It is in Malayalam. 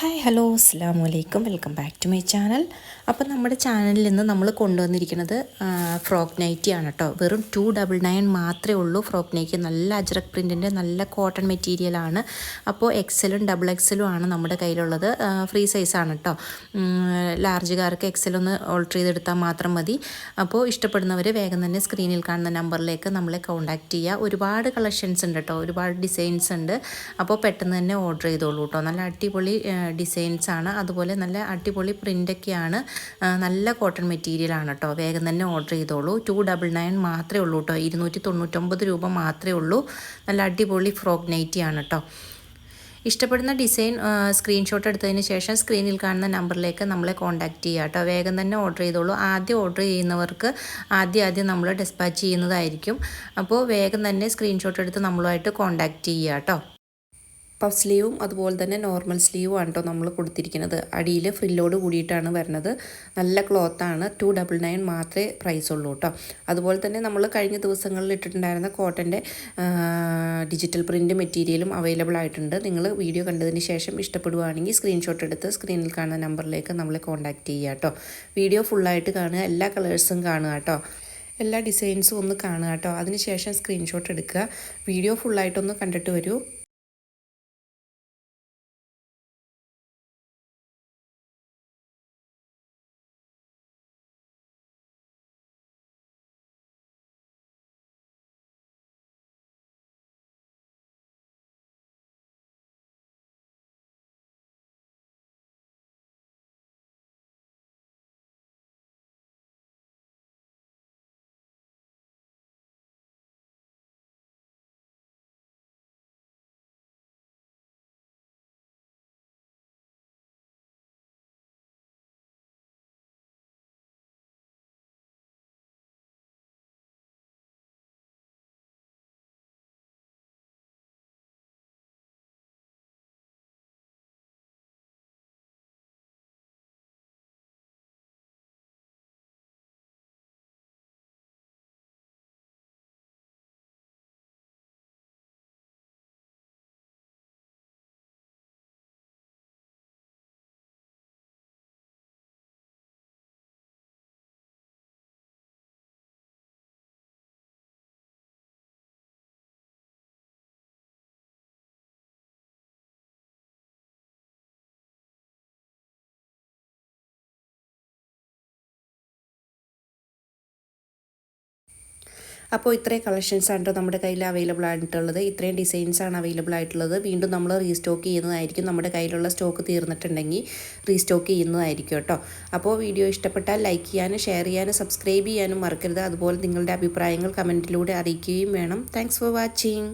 ഹായ് ഹലോ അസ്സാം വലൈക്കും welcome back to my channel അപ്പോൾ നമ്മുടെ ചാനലിൽ നിന്ന് നമ്മൾ കൊണ്ടുവന്നിരിക്കുന്നത് ഫ്രോക്ക് ആണ് കേട്ടോ വെറും ടു ഡബിൾ നയൻ മാത്രമേ ഉള്ളൂ. ഫ്രോക്ക് നൈറ്റി നല്ല അജ്രക് പ്രിന്റിന്റെ നല്ല കോട്ടൺ മെറ്റീരിയലാണ് അപ്പോൾ എക്സലും ഡബിൾ എക്സലും ആണ് നമ്മുടെ കയ്യിലുള്ളത്. ഫ്രീ സൈസാണ് കേട്ടോ ലാർജുകാർക്ക് എക്സലൊന്ന് ഓൾട്ടർ ചെയ്തെടുത്താൽ മാത്രം മതി. അപ്പോൾ ഇഷ്ടപ്പെടുന്നവർ വേഗം തന്നെ സ്ക്രീനിൽ കാണുന്ന നമ്പറിലേക്ക് നമ്മളെ കോൺടാക്റ്റ് ചെയ്യുക ഒരുപാട് കളക്ഷൻസ് ഉണ്ട് കേട്ടോ ഒരുപാട് ഡിസൈൻസ് ഉണ്ട്. അപ്പോൾ പെട്ടെന്ന് തന്നെ ഓർഡർ ചെയ്തോളൂ കേട്ടോ നല്ല അടിപൊളി ഡിസൈൻസ് ആണ് അതുപോലെ നല്ല അടിപൊളി പ്രിന്റൊക്കെയാണ് നല്ല കോട്ടൺ മെറ്റീരിയലാണ് കേട്ടോ വേഗം തന്നെ ഓർഡർ ചെയ്തോളൂ. ടു ഡബിൾ നയൻ മാത്രമേ ഉള്ളൂ കേട്ടോ ഇരുന്നൂറ്റി തൊണ്ണൂറ്റൊമ്പത് രൂപ മാത്രമേ ഉള്ളൂ. നല്ല അടിപൊളി ഫ്രോക്ക് ആണ് കേട്ടോ ഇഷ്ടപ്പെടുന്ന ഡിസൈൻ സ്ക്രീൻഷോട്ട് എടുത്തതിന് ശേഷം സ്ക്രീനിൽ കാണുന്ന നമ്പറിലേക്ക് നമ്മളെ കോൺടാക്റ്റ് ചെയ്യുക കേട്ടോ വേഗം തന്നെ ഓർഡർ ചെയ്തോളൂ. ആദ്യം ഓർഡർ ചെയ്യുന്നവർക്ക് ആദ്യം ആദ്യം നമ്മൾ ഡിസ്പാച്ച് ചെയ്യുന്നതായിരിക്കും. അപ്പോൾ വേഗം തന്നെ സ്ക്രീൻഷോട്ട് എടുത്ത് നമ്മളുമായിട്ട് കോൺടാക്റ്റ് ചെയ്യുക കേട്ടോ പഫ് സ്ലീവും അതുപോലെ തന്നെ നോർമൽ സ്ലീവും ആണ് കേട്ടോ നമ്മൾ കൊടുത്തിരിക്കുന്നത്. അടിയിൽ ഫ്രില്ലോട് കൂടിയിട്ടാണ് വരുന്നത്. നല്ല ക്ലോത്താണ് ടു ഡബിൾ നയൻ മാത്രമേ പ്രൈസ് ഉള്ളൂ കേട്ടോ. അതുപോലെ തന്നെ നമ്മൾ കഴിഞ്ഞ ദിവസങ്ങളിൽ ഇട്ടിട്ടുണ്ടായിരുന്ന കോട്ടന്റെ ഡിജിറ്റൽ പ്രിന്റ് മെറ്റീരിയലും അവൈലബിൾ ആയിട്ടുണ്ട്. നിങ്ങൾ വീഡിയോ കണ്ടതിന് ശേഷം ഇഷ്ടപ്പെടുവാണെങ്കിൽ സ്ക്രീൻഷോട്ട് എടുത്ത് സ്ക്രീനിൽ കാണുന്ന നമ്പറിലേക്ക് നമ്മളെ കോൺടാക്റ്റ് ചെയ്യുക കേട്ടോ. വീഡിയോ ഫുള്ളായിട്ട് കാണുക. എല്ലാ കളേഴ്സും കാണുക കേട്ടോ. എല്ലാ ഡിസൈൻസും ഒന്ന് കാണുക കേട്ടോ. അതിനുശേഷം സ്ക്രീൻഷോട്ട് എടുക്കുക. വീഡിയോ ഫുള്ളായിട്ടൊന്ന് കണ്ടിട്ട് വരൂ. അപ്പോൾ ഇത്രയും കളക്ഷൻസ് ആണ് നമ്മുടെ കയ്യിൽ അവൈലബിൾ ആയിട്ടുള്ളത്. ഇത്രയും ഡിസൈൻസ് ആണ് അവൈലബിൾ ആയിട്ടുള്ളത്. വീണ്ടും നമ്മൾ റീസ്റ്റോക്ക് ചെയ്യുന്നതായിരിക്കും. നമ്മുടെ കയ്യിലുള്ള സ്റ്റോക്ക് തീർന്നിട്ടുണ്ടെങ്കിൽ റീസ്റ്റോക്ക് ചെയ്യുന്നതായിരിക്കും കേട്ടോ. അപ്പോൾ വീഡിയോ ഇഷ്ടപ്പെട്ടാൽ ലൈക്ക് ചെയ്യാനും ഷെയർ ചെയ്യാനും സബ്സ്ക്രൈബ് ചെയ്യാനും മറക്കരുത്. അതുപോലെ നിങ്ങളുടെ അഭിപ്രായങ്ങൾ കമന്റിലൂടെ അറിയിക്കുകയും വേണം. Thanks for watching